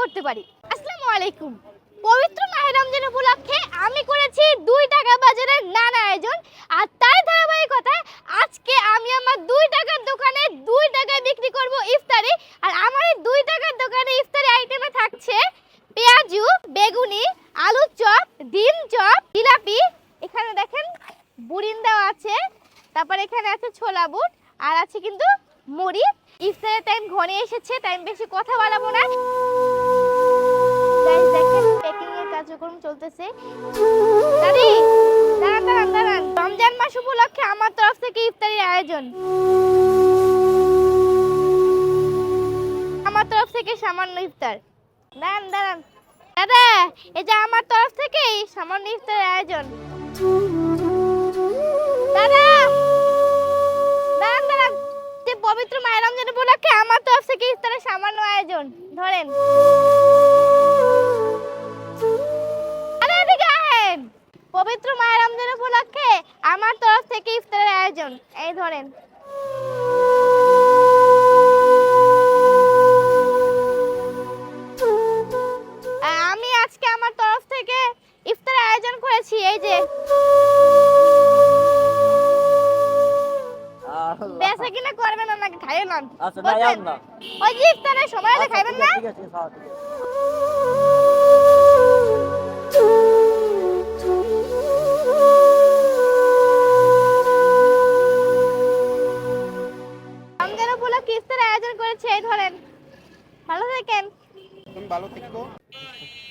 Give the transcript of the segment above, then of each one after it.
করতে পারি। আসসালামু আলাইকুম। পবিত্র মাহে রমজান উপলক্ষে আমি করেছি দুই টাকা বাজারের নানা আয়োজন। আর তাই ধারাবাহিকতায় আজকে আমি আমার দুই টাকার দোকানে দুই টাকায় বিক্রি করব ইফতারি। আর আমার এই দুই টাকার দোকানে ইফতারি আইটেমে থাকছে পেঁয়াজু, বেগুনি, আলুর চপ, ডিম চপ, জিলাপি। এখানে দেখেন বুরিন্দাও আছে। তারপর এখানে আছে ছোলা বুট। আর আছে কিন্তু মুড়ি। ইফতারের টাইম ঘনে এসেছে টাইম বেশি কথা বলাবো না। Guys, দেখেন প্যাকিং এর কার্যক্রম চলতেছে। দাদি দাঁড়ান দাঁড়ান দাঁড়ান। রমজান মাস উপলক্ষে আমার তরফ থেকে ইফতারির আয়োজন। আমার তরফ থেকে সামান্য ইফতার। দাঁড়ান দাঁড়ান। দাদা এই যে আমার তরফ থেকে সামান্য ইফতারের আয়োজন। দাদা দাঁড়ান দাঁড়ান। যে পবিত্র মায়ের রমজান উপলক্ষে আমার তরফ থেকে ইফতারের সামান্য আয়োজন। ধরেন। পবিত্র মায়ের রমজান উপলক্ষে আমার তরফ থেকে ইফতারের আয়োজন। এই ধরেন। আমি আজকে আমার তরফ থেকে ইফতারের আয়োজন করেছি এই যে। বেচা কিনা করবেন না খাইবেন না আচ্ছা। ওই যে ইফতারের সময় খাইবেন না? ইফতারের আয়োজন করেছে এই ধরেন। ভালো থাকেন। তুমি ভালো থেকো।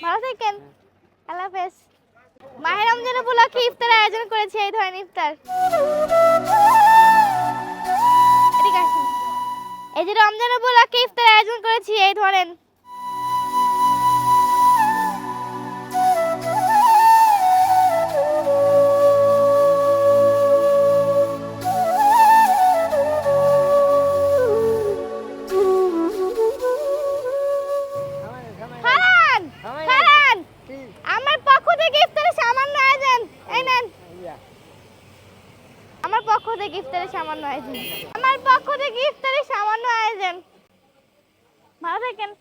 ভালো থাকেন। আল্লাহ হাফেজ। মাহে রমজান উপলক্ষে ইফতার আয়োজন করেছে এই ধরেন ইফতার। এই যে রমজান উপলক্ষে ইফতার আয়োজন করেছি এই ইফতারের সামান্য আয়োজন। আমার পক্ষ থেকে ইফতারের সামান্য আয়োজন। ভালো থাকেন।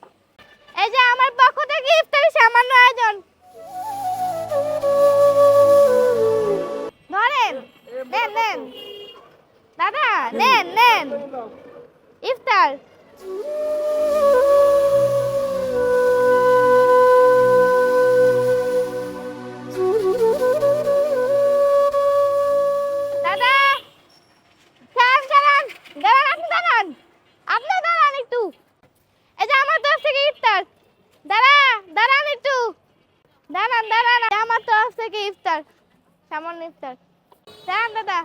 এই যে আমার পক্ষ থেকে ইফতারের সামান্য আয়োজন। ধরেন নেন নেন দাদা নেন নেন ইফতার। দাঁড়ান দাঁড়ান আমার তরফ থেকে ইফতার। সামান্য ইফতার। দাঁড়ান দাদা।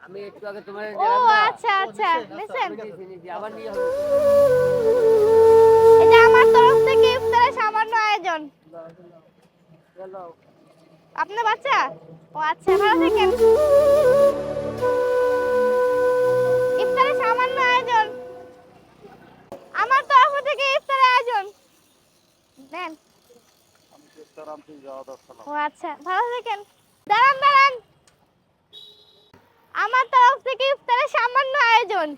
আমি একটু আগে তোমার ও আচ্ছা আচ্ছা। নিছেন আবার নিয়ে হবে এই আমার তরফ থেকে ইফতারের সামান্য আয়োজন। আপনার বাচ্চা? ও আচ্ছা ভালো থাকেন। আচ্ছা আমার তরফ থেকে ইফতারের সামান্য আয়োজন।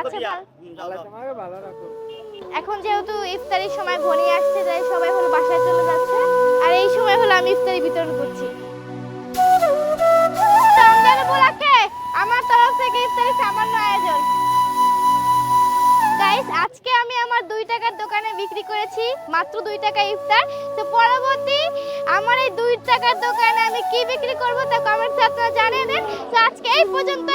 আচ্ছা এখন যেহেতু ইফতারির সময় ঘনিয়ে আসছে, তাই সবাই হলো বাসায় চলে যাচ্ছে। আর এই সময় হলো আমি ইফতারি বিতরণ করছি। আজকে আমি আমার দুই টাকার দোকানে বিক্রি করেছি, মাত্র দুই টাকা ইফতার। তো পরবর্তী আমার এই দুই টাকার দোকানে আমি কি বিক্রি করব তা কমেন্টে আপনারা জানিয়ে দেন। তো আজকে এই পর্যন্ত